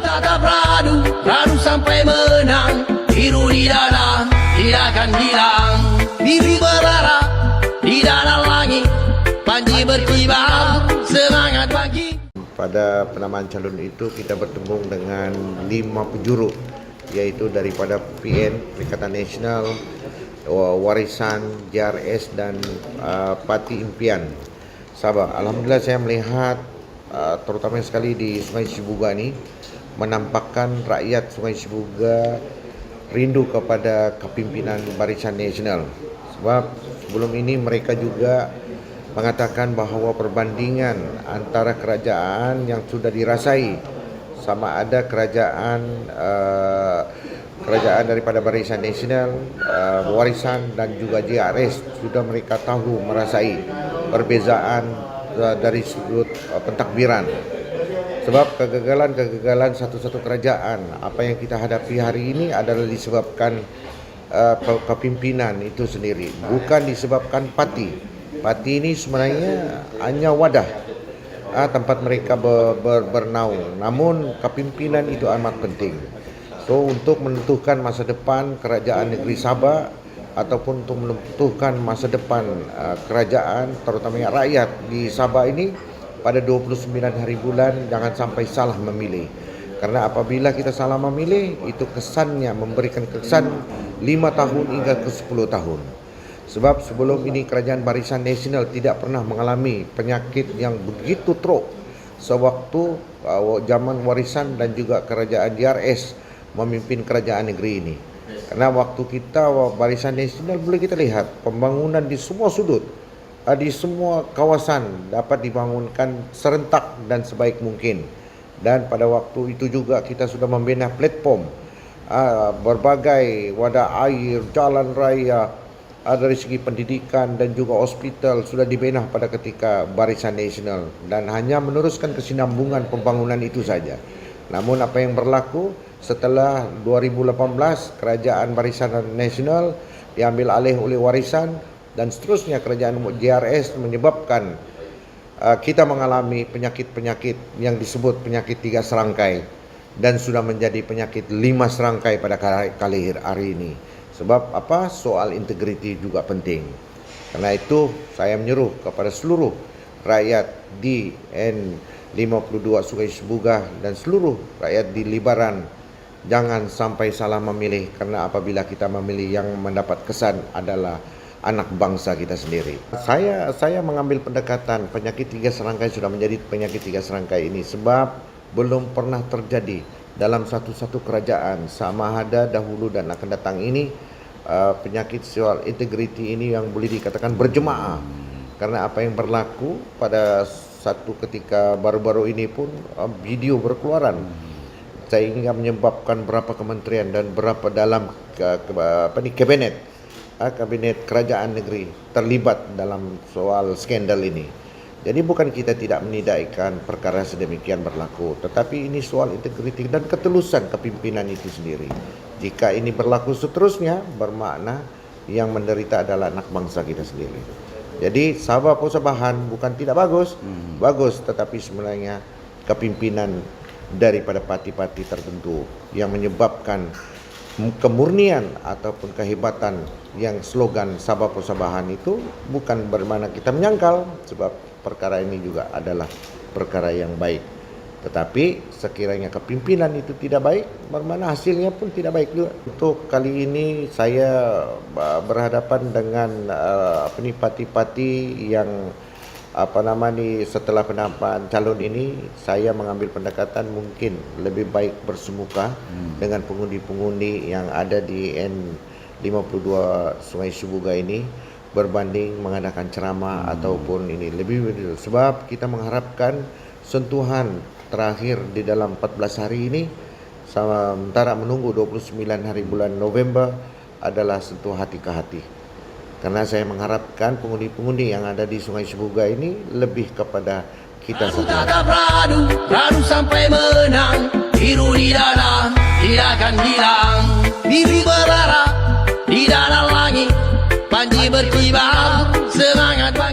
tatap radu, radu sampai menang. Biru di dada, tidak akan hilang. Biru berdarah, di dada langit Panji berkibar, semangat pagi. Pada penamaan calon itu kita bertemu dengan lima penjuru yaitu daripada PN Perikatan Nasional, Wa- Warisan, JRS dan uh, Parti Impian. Sabah. Alhamdulillah saya melihat uh, terutama sekali di Sungai Sibuga ini menampakkan rakyat Sungai Sibuga rindu kepada kepimpinan Barisan Nasional. Sebab sebelum ini mereka juga mengatakan bahawa perbandingan antara kerajaan yang sudah dirasai sama ada kerajaan uh, kerajaan daripada Barisan Nasional, uh, Warisan dan juga JRS sudah mereka tahu merasai perbezaan uh, dari sudut uh, pentakbiran. Sebab kegagalan-kegagalan satu-satu kerajaan apa yang kita hadapi hari ini adalah disebabkan uh, ke- kepimpinan itu sendiri, bukan disebabkan parti. Parti ini sebenarnya hanya wadah ah, tempat mereka ber, ber, bernaung. Namun kepimpinan itu amat penting. So untuk menentukan masa depan kerajaan negeri Sabah ataupun untuk menentukan masa depan uh, kerajaan terutamanya rakyat di Sabah ini pada 29 hari bulan jangan sampai salah memilih. Karena apabila kita salah memilih itu kesannya memberikan kesan 5 tahun hingga ke 10 tahun. Sebab sebelum ini kerajaan Barisan Nasional tidak pernah mengalami penyakit yang begitu teruk sewaktu uh, zaman warisan dan juga kerajaan DRS memimpin kerajaan negeri ini. Karena waktu kita wa- Barisan Nasional boleh kita lihat pembangunan di semua sudut, uh, di semua kawasan dapat dibangunkan serentak dan sebaik mungkin. Dan pada waktu itu juga kita sudah membina platform uh, berbagai wadah air, jalan raya, uh, dari segi pendidikan dan juga hospital sudah dibina pada ketika Barisan Nasional dan hanya meneruskan kesinambungan pembangunan itu saja. Namun apa yang berlaku setelah 2018 kerajaan Barisan Nasional diambil alih oleh Warisan dan seterusnya kerajaan JRS menyebabkan uh, kita mengalami penyakit-penyakit yang disebut penyakit tiga serangkai dan sudah menjadi penyakit lima serangkai pada kali hari ini. Sebab apa? Soal integriti juga penting. Karena itu saya menyeru kepada seluruh rakyat di N52 Sungai Sebuga dan seluruh rakyat di Libaran jangan sampai salah memilih karena apabila kita memilih yang mendapat kesan adalah anak bangsa kita sendiri. Saya saya mengambil pendekatan penyakit tiga serangkai sudah menjadi penyakit tiga serangkai ini sebab belum pernah terjadi dalam satu-satu kerajaan. Sama ada dahulu dan akan datang ini uh, penyakit soal integriti ini yang boleh dikatakan berjemaah. Karena apa yang berlaku pada satu ketika baru-baru ini pun uh, video berkeluaran. Sehingga menyebabkan berapa kementerian dan berapa dalam ke, ke, apa ni kabinet kabinet kerajaan negeri terlibat dalam soal skandal ini. Jadi bukan kita tidak menidakkan perkara sedemikian berlaku, tetapi ini soal integriti dan ketulusan kepimpinan itu sendiri. Jika ini berlaku seterusnya, bermakna yang menderita adalah anak bangsa kita sendiri. Jadi Sabah Posabahan bukan tidak bagus, bagus, tetapi sebenarnya kepimpinan daripada parti-parti tertentu yang menyebabkan kemurnian ataupun kehebatan yang slogan Sabah Persabahan itu bukan bermakna kita menyangkal sebab perkara ini juga adalah perkara yang baik. Tetapi sekiranya kepimpinan itu tidak baik, bermakna hasilnya pun tidak baik juga. Untuk kali ini saya berhadapan dengan uh, apa ni parti-parti yang apa nama ni setelah penamaan calon ini saya mengambil pendekatan mungkin lebih baik bersemuka hmm. dengan pengundi-pengundi yang ada di N52 Sungai Subuga ini berbanding mengadakan ceramah hmm. ataupun ini lebih sebab kita mengharapkan sentuhan terakhir di dalam 14 hari ini sementara menunggu 29 hari bulan November adalah sentuh hati ke hati. Karena saya mengharapkan pengundi-pengundi yang ada di Sungai Sebuga ini lebih kepada kita Radu satu. tatap radu, radu sampai menang. Biru di dada, tidak akan hilang. Biru berdarah, di dalam langit Panji berkibar, semangat pagi